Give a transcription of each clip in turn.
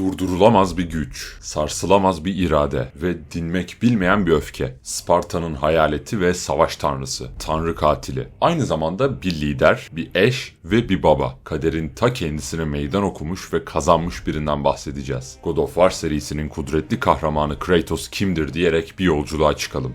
Durdurulamaz bir güç, sarsılamaz bir irade ve dinmek bilmeyen bir öfke. Sparta'nın hayaleti ve savaş tanrısı, tanrı katili. Aynı zamanda bir lider, bir eş ve bir baba. Kaderin ta kendisine meydan okumuş ve kazanmış birinden bahsedeceğiz. God of War serisinin kudretli kahramanı Kratos kimdir diyerek bir yolculuğa çıkalım.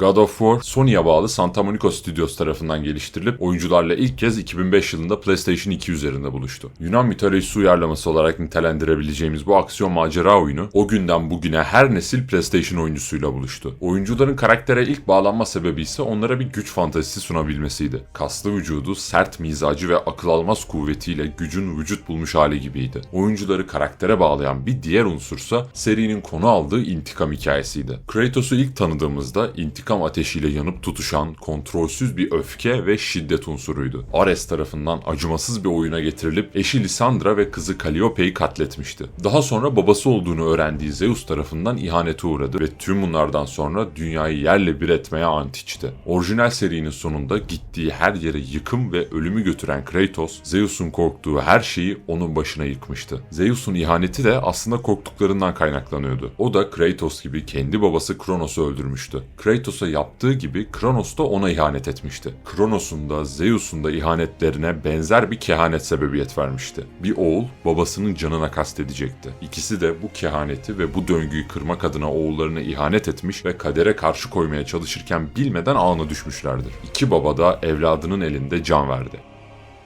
God of War, Sony'ye bağlı Santa Monica Studios tarafından geliştirilip oyuncularla ilk kez 2005 yılında PlayStation 2 üzerinde buluştu. Yunan mitolojisi uyarlaması olarak nitelendirebileceğimiz bu aksiyon macera oyunu o günden bugüne her nesil PlayStation oyuncusuyla buluştu. Oyuncuların karaktere ilk bağlanma sebebi ise onlara bir güç fantezisi sunabilmesiydi. Kaslı vücudu, sert mizacı ve akıl almaz kuvvetiyle gücün vücut bulmuş hali gibiydi. Oyuncuları karaktere bağlayan bir diğer unsursa serinin konu aldığı intikam hikayesiydi. Kratos'u ilk tanıdığımızda intikam intikam ateşiyle yanıp tutuşan, kontrolsüz bir öfke ve şiddet unsuruydu. Ares tarafından acımasız bir oyuna getirilip eşi Lisandra ve kızı Calliope'yi katletmişti. Daha sonra babası olduğunu öğrendiği Zeus tarafından ihanete uğradı ve tüm bunlardan sonra dünyayı yerle bir etmeye ant. Orijinal serinin sonunda gittiği her yere yıkım ve ölümü götüren Kratos, Zeus'un korktuğu her şeyi onun başına yıkmıştı. Zeus'un ihaneti de aslında korktuklarından kaynaklanıyordu. O da Kratos gibi kendi babası Kronos'u öldürmüştü. Kratos Kratos'a yaptığı gibi Kronos da ona ihanet etmişti. Kronos'un da Zeus'un da ihanetlerine benzer bir kehanet sebebiyet vermişti. Bir oğul babasının canına kastedecekti. İkisi de bu kehaneti ve bu döngüyü kırmak adına oğullarına ihanet etmiş ve kadere karşı koymaya çalışırken bilmeden ağına düşmüşlerdir. İki baba da evladının elinde can verdi.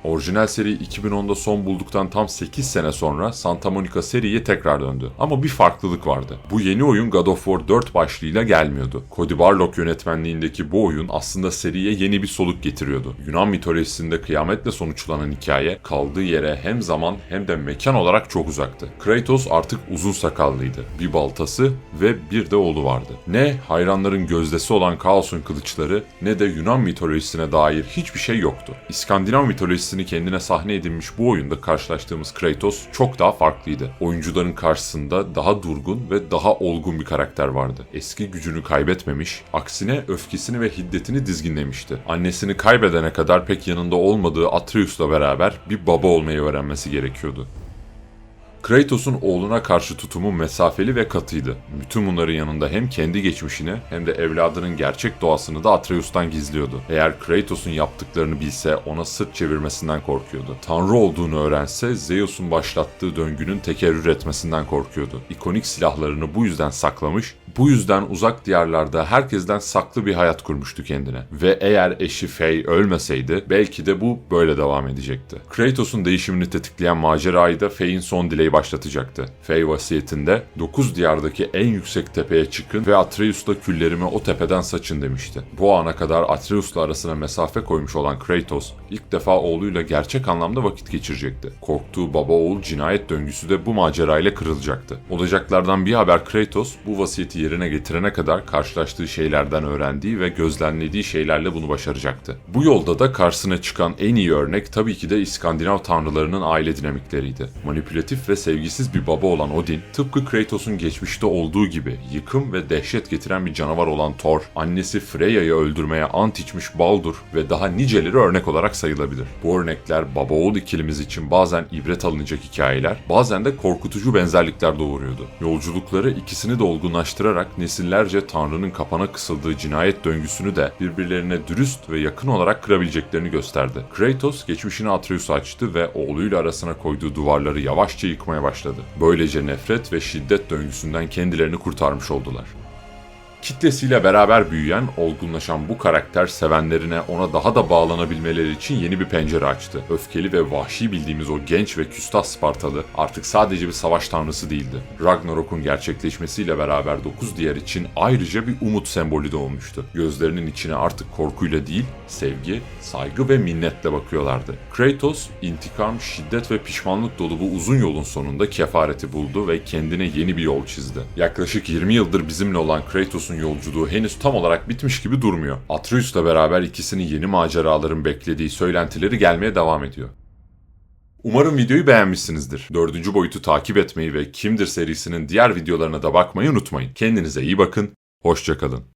Orijinal seri 2010'da son bulduktan tam 8 sene sonra Santa Monica seriye tekrar döndü. Ama bir farklılık vardı. Bu yeni oyun God of War 4 başlığıyla gelmiyordu. Cody Barlog yönetmenliğindeki bu oyun aslında seriye yeni bir soluk getiriyordu. Yunan mitolojisinde kıyametle sonuçlanan hikaye kaldığı yere hem zaman hem de mekan olarak çok uzaktı. Kratos artık uzun sakallıydı. Bir baltası ve bir de oğlu vardı. Ne hayranların gözdesi olan Kaos'un kılıçları ne de Yunan mitolojisine dair hiçbir şey yoktu. İskandinav mitolojisi kendisini kendine sahne edinmiş bu oyunda karşılaştığımız Kratos çok daha farklıydı. Oyuncuların karşısında daha durgun ve daha olgun bir karakter vardı. Eski gücünü kaybetmemiş, aksine öfkesini ve hiddetini dizginlemişti. Annesini kaybedene kadar pek yanında olmadığı Atreus'la beraber bir baba olmayı öğrenmesi gerekiyordu. Kratos'un oğluna karşı tutumu mesafeli ve katıydı. Bütün bunların yanında hem kendi geçmişini hem de evladının gerçek doğasını da Atreus'tan gizliyordu. Eğer Kratos'un yaptıklarını bilse ona sırt çevirmesinden korkuyordu. Tanrı olduğunu öğrense Zeus'un başlattığı döngünün tekerrür etmesinden korkuyordu. İkonik silahlarını bu yüzden saklamış, bu yüzden uzak diyarlarda herkesten saklı bir hayat kurmuştu kendine. Ve eğer eşi Faye ölmeseydi belki de bu böyle devam edecekti. Kratos'un değişimini tetikleyen macerayı da Faye'in son dileği başlatacaktı. Fey vasiyetinde 9 diyardaki en yüksek tepeye çıkın ve Atreus'la küllerimi o tepeden saçın demişti. Bu ana kadar Atreus'la arasına mesafe koymuş olan Kratos ilk defa oğluyla gerçek anlamda vakit geçirecekti. Korktuğu baba oğul cinayet döngüsü de bu macerayla kırılacaktı. Olacaklardan bir haber Kratos bu vasiyeti yerine getirene kadar karşılaştığı şeylerden öğrendiği ve gözlemlediği şeylerle bunu başaracaktı. Bu yolda da karşısına çıkan en iyi örnek tabii ki de İskandinav tanrılarının aile dinamikleriydi. Manipülatif ve sevgisiz bir baba olan Odin, tıpkı Kratos'un geçmişte olduğu gibi yıkım ve dehşet getiren bir canavar olan Thor, annesi Freya'yı öldürmeye ant içmiş Baldur ve daha niceleri örnek olarak sayılabilir. Bu örnekler baba oğul ikilimiz için bazen ibret alınacak hikayeler, bazen de korkutucu benzerlikler doğuruyordu. Yolculukları ikisini de olgunlaştırarak nesillerce Tanrı'nın kapana kısıldığı cinayet döngüsünü de birbirlerine dürüst ve yakın olarak kırabileceklerini gösterdi. Kratos geçmişini Atreus'a açtı ve oğluyla arasına koyduğu duvarları yavaşça yıkmaya başladı. Böylece nefret ve şiddet döngüsünden kendilerini kurtarmış oldular. Kitlesiyle beraber büyüyen, olgunlaşan bu karakter sevenlerine ona daha da bağlanabilmeleri için yeni bir pencere açtı. Öfkeli ve vahşi bildiğimiz o genç ve küstah Spartalı artık sadece bir savaş tanrısı değildi. Ragnarok'un gerçekleşmesiyle beraber 9 diğer için ayrıca bir umut sembolü de olmuştu. Gözlerinin içine artık korkuyla değil, sevgi, saygı ve minnetle bakıyorlardı. Kratos, intikam, şiddet ve pişmanlık dolu bu uzun yolun sonunda kefareti buldu ve kendine yeni bir yol çizdi. Yaklaşık 20 yıldır bizimle olan Kratos'un Atreus'un yolculuğu henüz tam olarak bitmiş gibi durmuyor. Atreus'la beraber ikisini yeni maceraların beklediği söylentileri gelmeye devam ediyor. Umarım videoyu beğenmişsinizdir. Dördüncü boyutu takip etmeyi ve Kimdir serisinin diğer videolarına da bakmayı unutmayın. Kendinize iyi bakın, hoşçakalın.